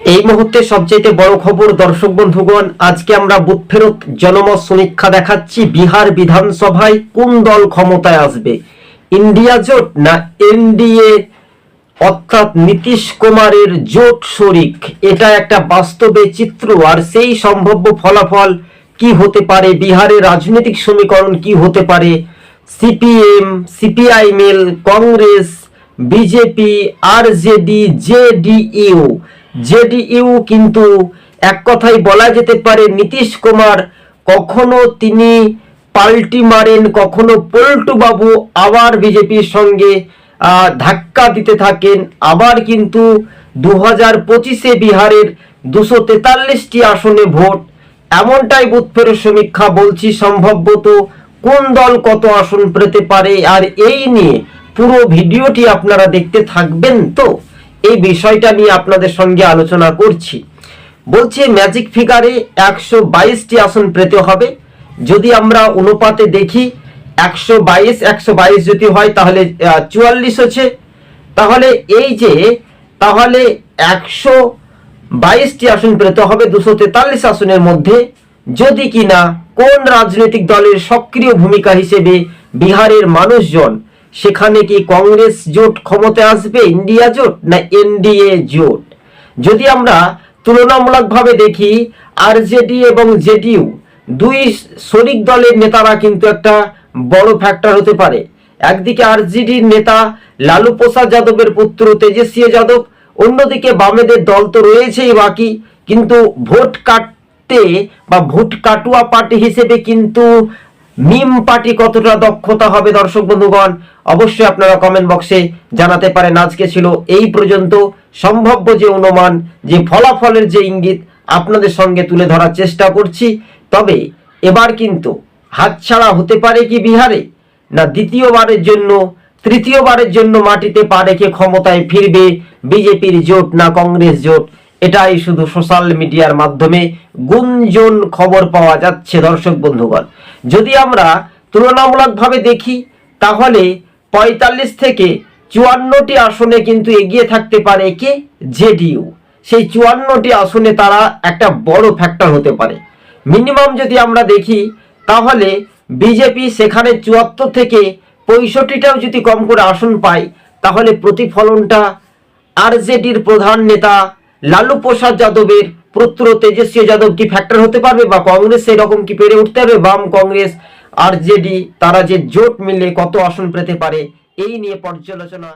এই মুহূর্তে সবচেয়ে বড় খবর, দর্শক বন্ধুগণ, আজকে আমরা বুথ ফেরত জনমত সমীক্ষা দেখাচ্ছি বিহার বিধানসভায় কোন দল ক্ষমতায় আসবে। ইন্ডিয়া জোট না এনডিএ? অর্থাৎ নীতিশ কুমারের জোট শরিক। এটা একটা বাস্তবে চিত্র, আর সেই সম্ভাব্য ফলাফল কি হতে পারে? বিহারের রাজনৈতিক সমীকরণ কি হতে পারে? CPM CPIML Congress, BJP, RJD, JDU JDU কিন্তু এক কথাই বলা যেতে পারে, নীতিশ কুমার কখনো তিনি পাল্টি মারেন, কখনো পল্টু বাবু আবার বিজেপির সঙ্গে ধাক্কা দিতে থাকেন। আবার কিন্তু দু হাজার পঁচিশে বিহারের দুশো তেতাল্লিশটি আসনে ভোট। এমনটাই বুথ ফেরত সমীক্ষা, বলছি সম্ভবত কোন দল কত আসন পেতে পারে। আর এই নিয়ে পুরো ভিডিওটি আপনারা দেখতে থাকবেন তো। এই বিষয়টা নিয়ে আপনাদের সঙ্গে আলোচনা করছি। বলছে ম্যাজিক ফিগারে একশো বাইশটি আসন পেতে হবে। যদি আমরা অনুপাতে দেখি, একশো বাইশ একশো বাইশ যদি হয়, তাহলে চুয়াল্লিশ হচ্ছে। তাহলে এই যে, তাহলে একশো বাইশটি আসন পেতে হবে দুশো তেতাল্লিশ আসনের মধ্যে। যদি কিনা কোন রাজনৈতিক দলের সক্রিয় ভূমিকা হিসেবে বিহারের মানুষজন সেখানে কি কংগ্রেস জোট ক্ষমতায় আসবে, ইন্ডিয়া জোট না এনডিএ জোট? যদি আমরা তুলনামূলকভাবে দেখি, আরজেডি এবং জেডিইউ, দুই শরিক দলের নেতারা কিন্তু একটা বড় ফ্যাক্টর হতে পারে। একদিকে আরজেডির নেতা লালু প্রসাদ যাদবের পুত্র তেজস্বী যাদব, অন্যদিকে বামেদের দল তো রয়েছেই বাকি, কিন্তু ভোট কাটতে বা ভোট কাটুয়া পার্টি হিসেবে কিন্তু মিম পার্টি কতটা দক্ষতা হবে দর্শক বন্ধুগণ? অবশ্যই আপনারা কমেন্ট বক্সে জানাতে পারেন। আজকে ছিল এই পর্যন্ত সম্ভাব্য যে অনুমান, যে ফলাফলের যে ইঙ্গিত আপনাদের সঙ্গে তুলে ধরার চেষ্টা করছি। তবে এবার কিন্তু হাতছাড়া হতে পারে কি বিহারে? না দ্বিতীয়বারের জন্য, তৃতীয়বারের জন্য মাটিতে পা রেখে ক্ষমতায় ফিরবে বিজেপির জোট না কংগ্রেস জোট? এটাই শুধু সোশ্যাল মিডিয়ার মাধ্যমে গুঞ্জন খবর পাওয়া যাচ্ছে, দর্শক বন্ধুগণ। যদি আমরা তুলনামূলকভাবে দেখি, তাহলে পঁয়তাল্লিশ থেকে চুয়ান্নটি আসনে কিন্তু এগিয়ে থাকতে পারে কে? জেডিইউ। সেই চুয়ান্নটি আসনে তারা একটা বড় ফ্যাক্টর হতে পারে। মিনিমাম যদি আমরা দেখি, তাহলে বিজেপি সেখানে চুয়াত্তর থেকে পঁয়ষট্টিটাও যদি কম করে আসন পায়, তাহলে প্রতিফলনটা আরজেডির প্রধান নেতা লালু প্রসাদ যাদবের পুত্র তেজস্বী যাদব কি ফ্যাক্টর হতে পারবে বা কংগ্রেস সেরকম কি পেরে উঠতে পারবে বাম কংগ্রেস আরজেডি তারা যে জোট মিলে কত আসন পেতে পারে, এই নিয়ে পর্যালোচনা